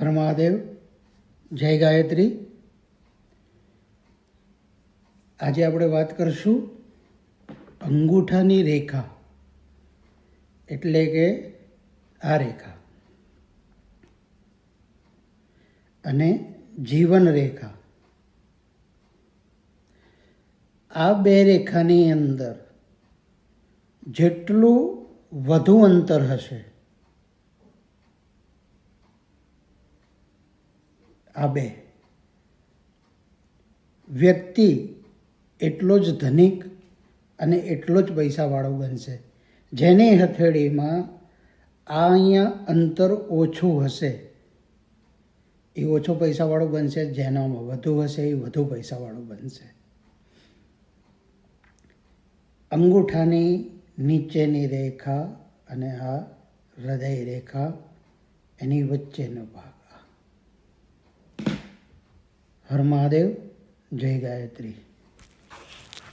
હર મહાદેવ જય ગાયત્રી. આજે આપણે વાત કરશું અંગૂઠાની રેખા. એટલે કે આ રેખા. અને જીવન રેખા. આ બે રેખાની અંદર જેટલું વધુ અંતર હશે આ બે વ્યક્તિ એટલો જ ધનિક અને એટલો જ પૈસાવાળો બનશે. જેની હથેળીમાં આ અહીંયા અંતર ઓછું હશે. એ ઓછો પૈસાવાળો બનશે, જેનામાં વધુ હશે, એ વધુ પૈસાવાળો બનશે. અંગૂઠાની નીચેની રેખા અને આ હૃદય રેખા એની વચ્ચેનો ભાગ. હર મહાદેવ જય ગાયત્રી.